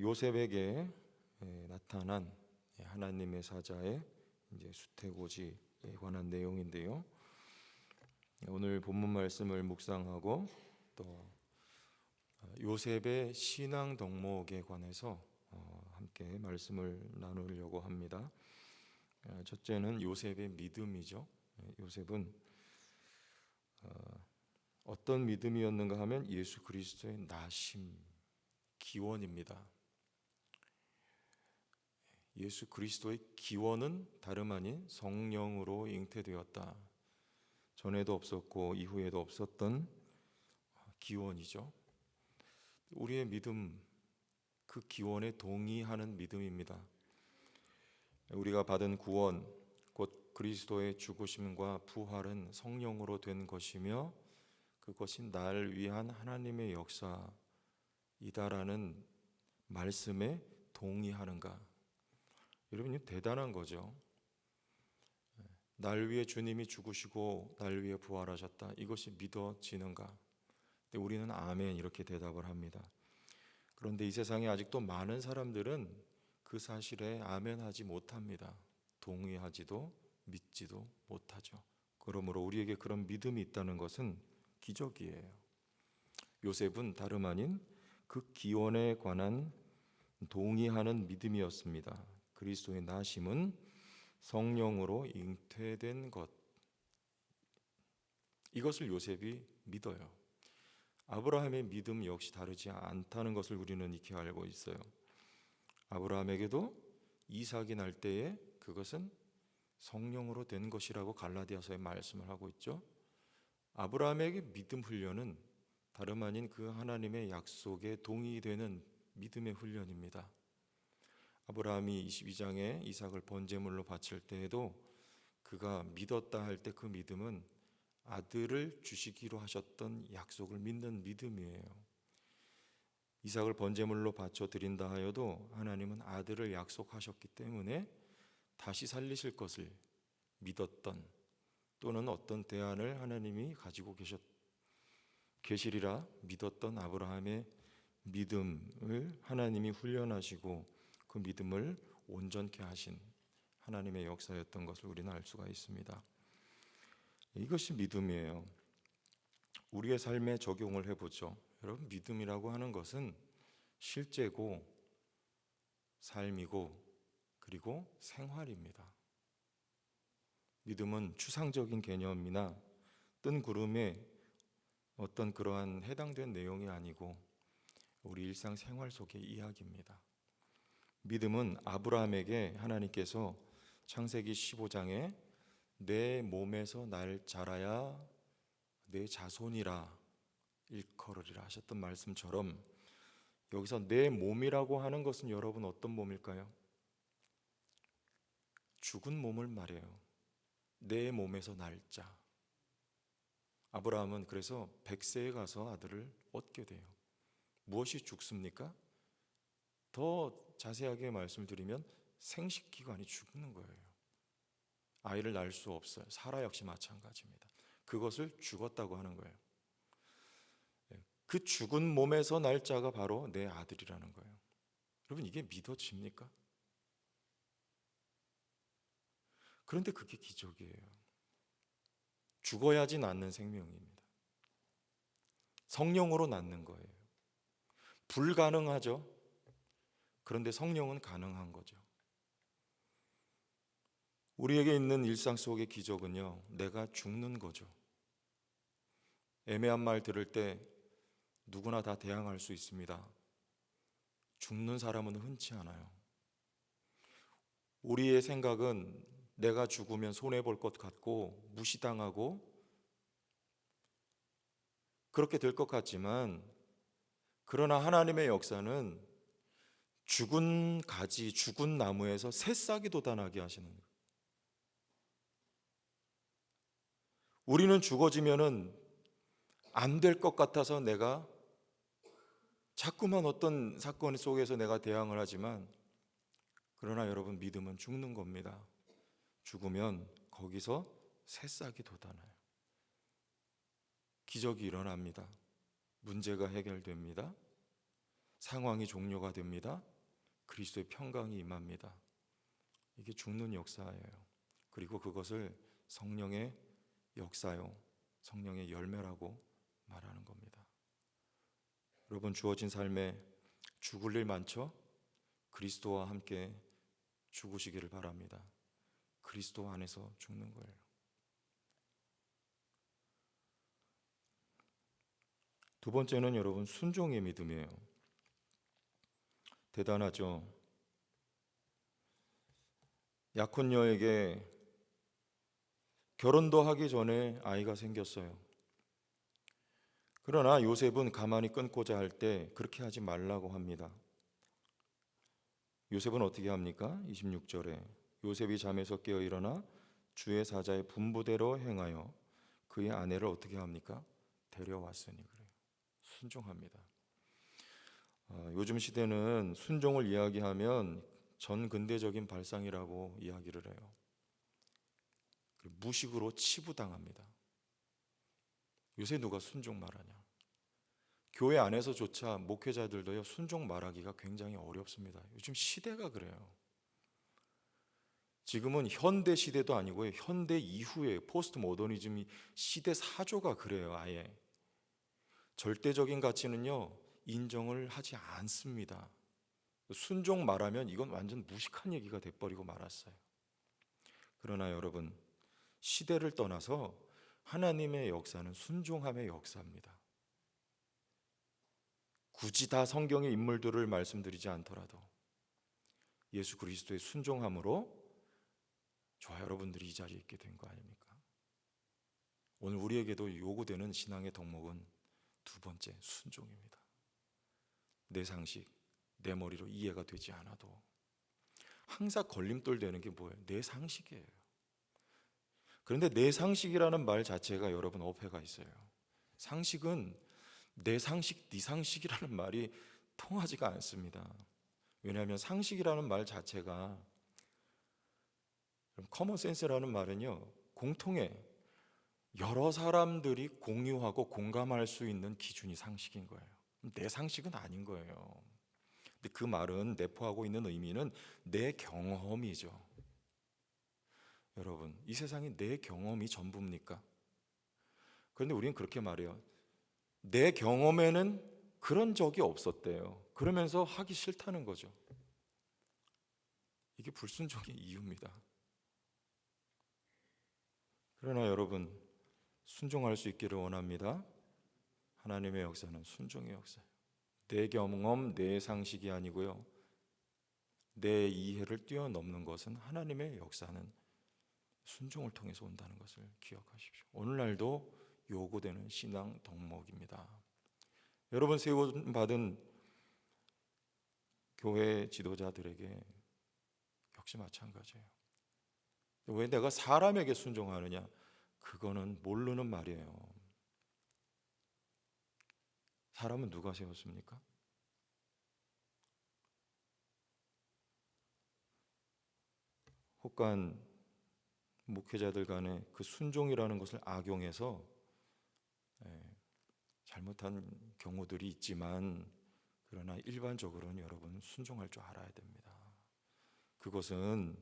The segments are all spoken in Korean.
요셉에게 예, 나타난 하나님의 사자의 이제 수태고지에 관한 내용인데요. 오늘 본문 말씀을 묵상하고 또 어, 요셉의 신앙 덕목에 관해서 어, 함께 말씀을 나누려고 합니다. 어, 첫째는 요셉의 믿음이죠. 예, 요셉은 어, 어떤 믿음이었는가 하면 예수 그리스도의 나심 기원입니다. 예수 그리스도의 기원은 다름 아닌 성령으로 잉태되었다. 전에도 없었고 이후에도 없었던 기원이죠. 우리의 믿음 그 기원에 동의하는 믿음입니다. 우리가 받은 구원 곧 그리스도의 죽으심과 부활은 성령으로 된 것이며 그것이 날 위한 하나님의 역사이다라는 말씀에 동의하는가? 여러분 이 대단한 거죠. 날 위해 주님이 죽으시고 날 위해 부활하셨다. 이것이 믿어지는가? 근데 우리는 아멘 이렇게 대답을 합니다. 그런데 이 세상에 아직도 많은 사람들은 그 사실에 아멘하지 못합니다. 동의하지도 믿지도 못하죠. 그러므로 우리에게 그런 믿음이 있다는 것은 기적이에요. 요셉은 다름 아닌 그 기원에 관한 동의하는 믿음이었습니다. 그리스도의 나심은 성령으로 잉태된 것. 이것을 요셉이 믿어요. 아브라함의 믿음 역시 다르지 않다는 것을 우리는 익히 알고 있어요. 아브라함에게도 이삭이 날 때에 그것은 성령으로 된 것이라고 갈라디아서에 말씀을 하고 있죠. 아브라함에게 믿음 훈련은 다름 아닌 그 하나님의 약속에 동의되는 믿음의 훈련입니다. 아브라함이 22장에 이삭을 번제물로 바칠 때에도 그가 믿었다 할 때 그 믿음은 아들을 주시기로 하셨던 약속을 믿는 믿음이에요. 이삭을 번제물로 바쳐 드린다 하여도 하나님은 아들을 약속하셨기 때문에 다시 살리실 것을 믿었던 또는 어떤 대안을 하나님이 가지고 계셨 계시리라 믿었던 아브라함의 믿음을 하나님이 훈련하시고 그 믿음을 온전케 하신 하나님의 역사였던 것을 우리는 알 수가 있습니다. 이것이 믿음이에요. 우리의 삶에 적용을 해보죠. 여러분 믿음이라고 하는 것은 실제고 삶이고 그리고 생활입니다. 믿음은 추상적인 개념이나 뜬 구름에 어떤 그러한 해당된 내용이 아니고 우리 일상 생활 속의 이야기입니다. 믿음은 아브라함에게 하나님께서 창세기 15장에 내 몸에서 날 자라야 내 자손이라 일컬으리라 하셨던 말씀처럼 여기서 내 몸이라고 하는 것은 여러분 어떤 몸일까요? 죽은 몸을 말해요. 내 몸에서 날자. 아브라함은 그래서 백세에 가서 아들을 얻게 돼요. 무엇이 죽습니까? 더 자세하게 말씀드리면 생식 기관이 죽는 거예요. 아이를 낳을 수 없어요. 사라 역시 마찬가지입니다. 그것을 죽었다고 하는 거예요. 예, 그 죽은 몸에서 날짜가 바로 내 아들이라는 거예요. 여러분 이게 믿어집니까? 그런데 그게 기적이에요. 죽어야지 낳는 생명입니다. 성령으로 낳는 거예요. 불가능하죠. 그런데 성령은 가능한 거죠. 우리에게 있는 일상 속의 기적은요, 내가 죽는 거죠. 애매한 말 들을 때 누구나 다 대항할 수 있습니다. 죽는 사람은 흔치 않아요. 우리의 생각은 내가 죽으면 손해볼 것 같고 무시당하고 그렇게 될 것 같지만 그러나 하나님의 역사는 죽은 가지, 죽은 나무에서 새싹이 돋아나게 하시는 거예요. 우리는 죽어지면은 안 될 것 같아서 내가 자꾸만 어떤 사건 속에서 내가 대항을 하지만 그러나 여러분 믿음은 죽는 겁니다. 죽으면 거기서 새싹이 돋아나요. 기적이 일어납니다. 문제가 해결됩니다. 상황이 종료가 됩니다. 그리스도의 평강이 임합니다. 이게 죽는 역사예요. 그리고 그것을 성령의 역사요, 성령의 열매라고 말하는 겁니다. 여러분 주어진 삶에 죽을 일 많죠? 그리스도와 함께 죽으시기를 바랍니다. 그리스도 안에서 죽는 거예요. 두 번째는 여러분 순종의 믿음이에요. 대단하죠. 약혼녀에게 결혼도 하기 전에 아이가 생겼어요. 그러나 요셉은 가만히 끊고자 할 때 그렇게 하지 말라고 합니다. 요셉은 어떻게 합니까? 26절에 요셉이 잠에서 깨어 일어나 주의 사자의 분부대로 행하여 그의 아내를 어떻게 합니까? 데려왔으니 그래요. 순종합니다. 어, 요즘 시대는 순종을 이야기하면 전 근대적인 발상이라고 이야기를 해요. 무식으로 치부당합니다. 요새 누가 순종 말하냐? 교회 안에서조차 목회자들도요 순종 말하기가 굉장히 어렵습니다. 요즘 시대가 그래요. 지금은 현대 시대도 아니고요 현대 이후에 포스트 모더니즘이 시대 사조가 그래요. 아예 절대적인 가치는요 인정을 하지 않습니다. 순종 말하면 이건 완전 무식한 얘기가 돼버리고 말았어요. 그러나 여러분 시대를 떠나서 하나님의 역사는 순종함의 역사입니다. 굳이 다 성경의 인물들을 말씀드리지 않더라도 예수 그리스도의 순종함으로 저와 여러분들이 이 자리에 있게 된 거 아닙니까? 오늘 우리에게도 요구되는 신앙의 덕목은 두 번째 순종입니다. 내 상식, 내 머리로 이해가 되지 않아도 항상 걸림돌 되는 게 뭐예요? 내 상식이에요. 그런데 내 상식이라는 말 자체가 여러분 어폐가 있어요. 상식은 내 상식, 네 상식이라는 말이 통하지가 않습니다. 왜냐하면 상식이라는 말 자체가 커먼 센스라는 말은요 공통의 여러 사람들이 공유하고 공감할 수 있는 기준이 상식인 거예요. 내 상식은 아닌 거예요. 근데 그 말은 내포하고 있는 의미는 내 경험이죠. 여러분, 이 세상이 내 경험이 전부입니까? 그런데 우리는 그렇게 말해요. 내 경험에는 그런 적이 없었대요. 그러면서 하기 싫다는 거죠. 이게 불순종의 이유입니다. 그러나 여러분, 순종할 수 있기를 원합니다. 하나님의 역사는 순종의 역사예요. 내 경험, 내 상식이 아니고요. 내 이해를 뛰어넘는 것은 하나님의 역사는 순종을 통해서 온다는 것을 기억하십시오. 오늘날도 요구되는 신앙 덕목입니다. 여러분 세워 받은 교회 지도자들에게 역시 마찬가지예요. 왜 내가 사람에게 순종하느냐? 그거는 모르는 말이에요. 사람은 누가 세웠습니까? 혹간 목회자들 간에 그 순종이라는 것을 악용해서 예, 잘못한 경우들이 있지만 그러나 일반적으로는 여러분 순종할 줄 알아야 됩니다. 그것은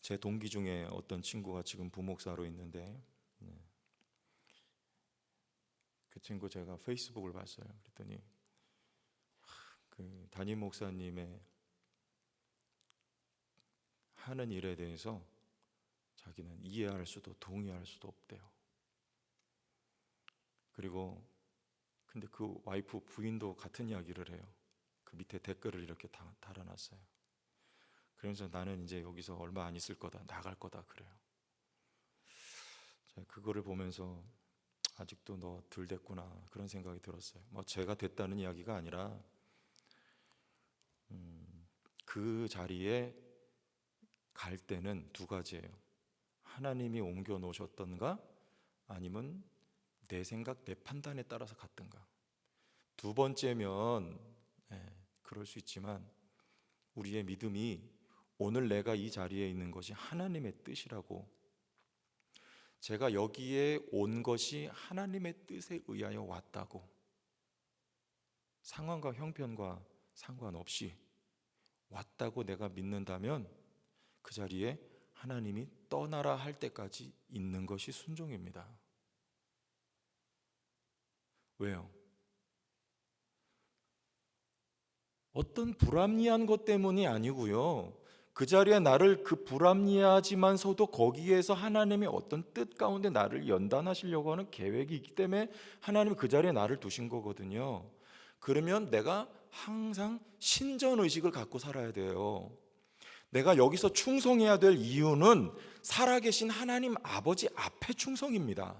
제 동기 중에 어떤 친구가 지금 부목사로 있는데 네. 그 친구 제가 페이스북을 봤어요. 그랬더니 그 담임 목사님의 하는 일에 대해서 자기는 이해할 수도 동의할 수도 없대요. 그리고 근데 그 와이프 부인도 같은 이야기를 해요. 그 밑에 댓글을 이렇게 다, 달아놨어요. 그러면서 나는 이제 여기서 얼마 안 있을 거다, 나갈 거다 그래요. 제가 그거를 보면서 아직도 너 덜 됐구나 그런 생각이 들었어요. 뭐 제가 됐다는 이야기가 아니라 음, 그 자리에 갈 때는 두 가지예요. 하나님이 옮겨 놓으셨던가 아니면 내 생각, 내 판단에 따라서 갔던가. 두 번째면 예, 그럴 수 있지만 우리의 믿음이 오늘 내가 이 자리에 있는 것이 하나님의 뜻이라고 제가 여기에 온 것이 하나님의 뜻에 의하여 왔다고 상황과 형편과 상관없이 왔다고 내가 믿는다면 그 자리에 하나님이 떠나라 할 때까지 있는 것이 순종입니다. 왜요? 어떤 불합리한 것 때문이 아니고요. 그 자리에 나를 그 불합리하지만서도 거기에서 하나님의 어떤 뜻 가운데 나를 연단하시려고 하는 계획이 있기 때문에 하나님이 그 자리에 나를 두신 거거든요. 그러면 내가 항상 신전 의식을 갖고 살아야 돼요. 내가 여기서 충성해야 될 이유는 살아계신 하나님 아버지 앞에 충성입니다.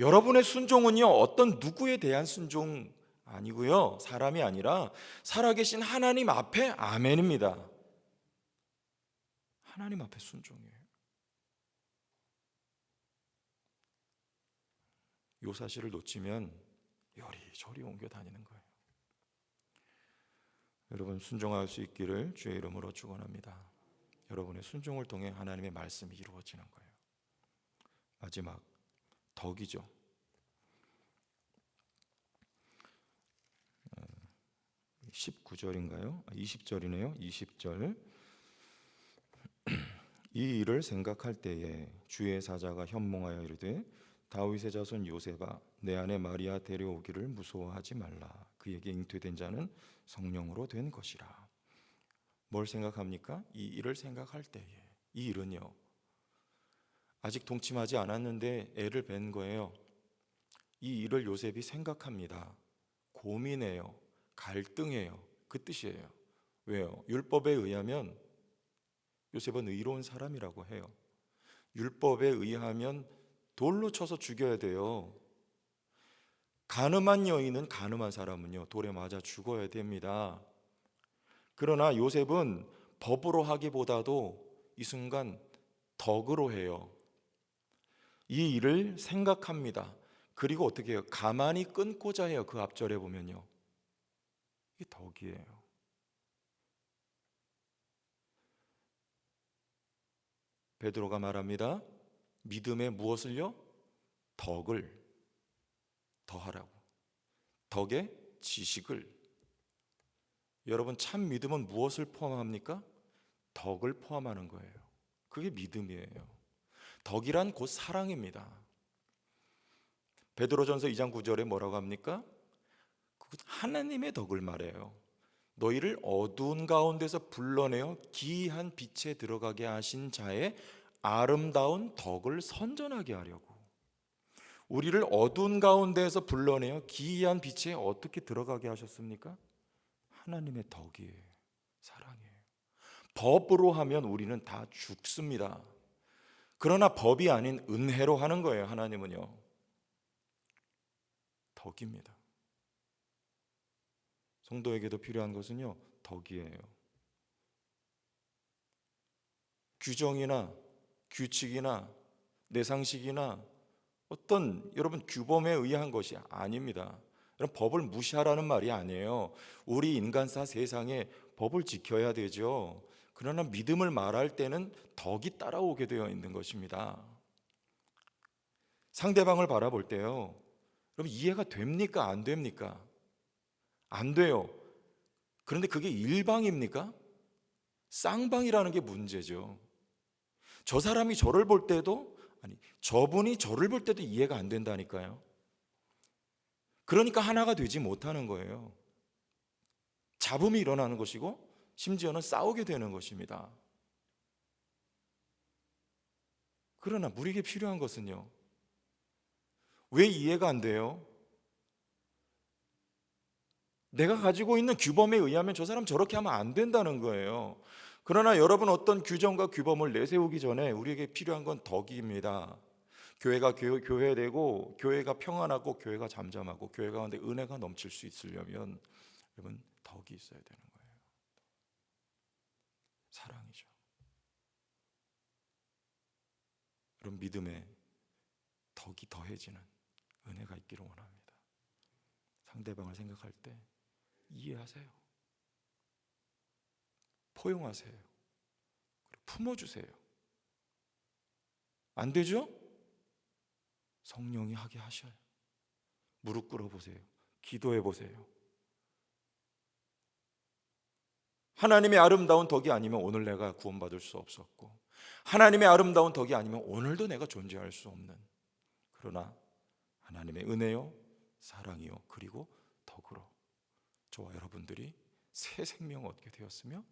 여러분의 순종은요, 어떤 누구에 대한 순종 아니고요, 사람이 아니라 살아계신 하나님 앞에 아멘입니다. 하나님 앞에 순종이에요. 요 사실을 놓치면 요리조리 옮겨 다니는 거예요. 여러분 순종할 수 있기를 주의 이름으로 축원합니다. 여러분의 순종을 통해 하나님의 말씀이 이루어지는 거예요. 마지막 덕이죠. 19절인가요? 20절이네요. 20절. 이 일을 생각할 때에 주의 사자가 현몽하여 이르되 다윗의 자손 요셉아 내 안에 마리아 데려오기를 무서워하지 말라. 그에게 잉태된 자는 성령으로 된 것이라. 뭘 생각합니까? 이 일을 생각할 때에. 이 일은요. 아직 동침하지 않았는데 애를 뵌 거예요. 이 일을 요셉이 생각합니다. 고민해요. 갈등해요. 그 뜻이에요. 왜요? 율법에 의하면 요셉은 의로운 사람이라고 해요 율법에 의하면 돌로 쳐서 죽여야 돼요. 가늠한 여인은 가늠한 사람은요 돌에 맞아 죽어야 됩니다. 그러나 요셉은 법으로 하기보다도 이 순간 덕으로 해요. 이 일을 생각합니다. 그리고 어떻게 해요? 가만히 끊고자 해요. 그 앞절에 보면요. 이게 덕이에요. 베드로가 말합니다. 믿음에 무엇을요? 덕을 더하라고. 덕에 지식을. 여러분 참 믿음은 무엇을 포함합니까? 덕을 포함하는 거예요. 그게 믿음이에요. 덕이란 곧 사랑입니다. 베드로전서 2장 9절에 뭐라고 합니까? 하나님의 덕을 말해요. 너희를 어두운 가운데서 불러내어 기이한 빛에 들어가게 하신 자의 아름다운 덕을 선전하게 하려고 우리를 어두운 가운데에서 불러내어 기이한 빛에 어떻게 들어가게 하셨습니까? 하나님의 덕이에요. 사랑이에요. 법으로 하면 우리는 다 죽습니다. 그러나 법이 아닌 은혜로 하는 거예요. 하나님은요. 덕입니다. 성도에게도 필요한 것은요. 덕이에요. 규정이나 규칙이나 내 상식이나 어떤 여러분 규범에 의한 것이 아닙니다. 여러분 법을 무시하라는 말이 아니에요. 우리 인간사 세상에 법을 지켜야 되죠. 그러나 믿음을 말할 때는 덕이 따라오게 되어 있는 것입니다. 상대방을 바라볼 때요. 여러분 이해가 됩니까? 안 됩니까? 안 돼요. 그런데 그게 일방입니까? 쌍방이라는 게 문제죠. 저 사람이 저를 볼 때도 아니 저분이 저를 볼 때도 이해가 안 된다니까요. 그러니까 하나가 되지 못하는 거예요. 잡음이 일어나는 것이고 심지어는 싸우게 되는 것입니다. 그러나 우리에게 필요한 것은요. 왜 이해가 안 돼요? 내가 가지고 있는 규범에 의하면 저 사람 저렇게 하면 안 된다는 거예요. 그러나 여러분 어떤 규정과 규범을 내세우기 전에 우리에게 필요한 건 덕입니다. 교회가 교회, 되고 교회가 평안하고 교회가 잠잠하고 교회 가운데 은혜가 넘칠 수 있으려면 여러분 덕이 있어야 되는 거예요. 사랑이죠. 여러분 믿음에 덕이 더해지는 은혜가 있기를 원합니다. 상대방을 생각할 때 이해하세요. 포용하세요. 품어주세요. 안 되죠? 성령이 하게 하셔요. 무릎 꿇어 보세요. 기도해 보세요. 하나님의 아름다운 덕이 아니면 오늘 내가 구원받을 수 없었고 하나님의 아름다운 덕이 아니면 오늘도 내가 존재할 수 없는 그러나 하나님의 은혜요 사랑이요 그리고 덕으로 저와 여러분들이 새 생명 얻게 되었으며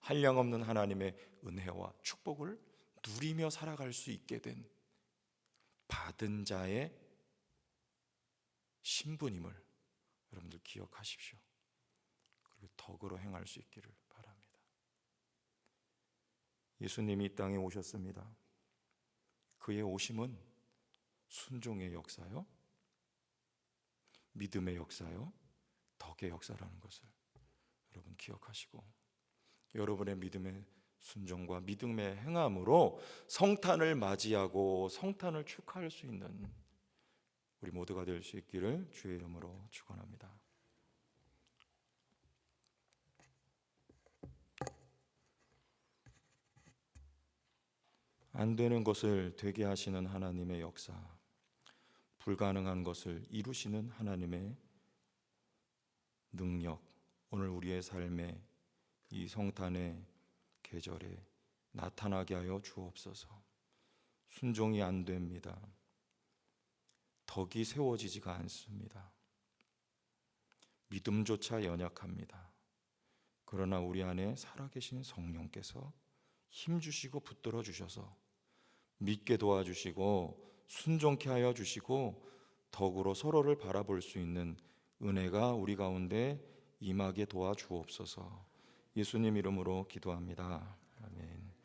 한량없는 하나님의 은혜와 축복을 누리며 살아갈 수 있게 된 받은 자의 신분임을 여러분들 기억하십시오. 그리고 덕으로 행할 수 있기를 바랍니다. 예수님이 이 땅에 오셨습니다. 그의 오심은 순종의 역사요, 믿음의 역사요, 덕의 역사라는 것을 여러분 기억하시고 여러분의 믿음의 순종과 믿음의 행함으로 성탄을 맞이하고 성탄을 축하할 수 있는 우리 모두가 될 수 있기를 주의 이름으로 축원합니다. 안 되는 것을 되게 하시는 하나님의 역사, 불가능한 것을 이루시는 하나님의 능력, 오늘 우리의 삶에 이 성탄의 계절에 나타나게 하여 주옵소서. 순종이 안 됩니다. 덕이 세워지지가 않습니다. 믿음조차 연약합니다. 그러나 우리 안에 살아계신 성령께서 힘 주시고 붙들어 주셔서 믿게 도와주시고 순종케 하여 주시고 덕으로 서로를 바라볼 수 있는 은혜가 우리 가운데 임하게 도와주옵소서. 예수님 이름으로 기도합니다. 아멘.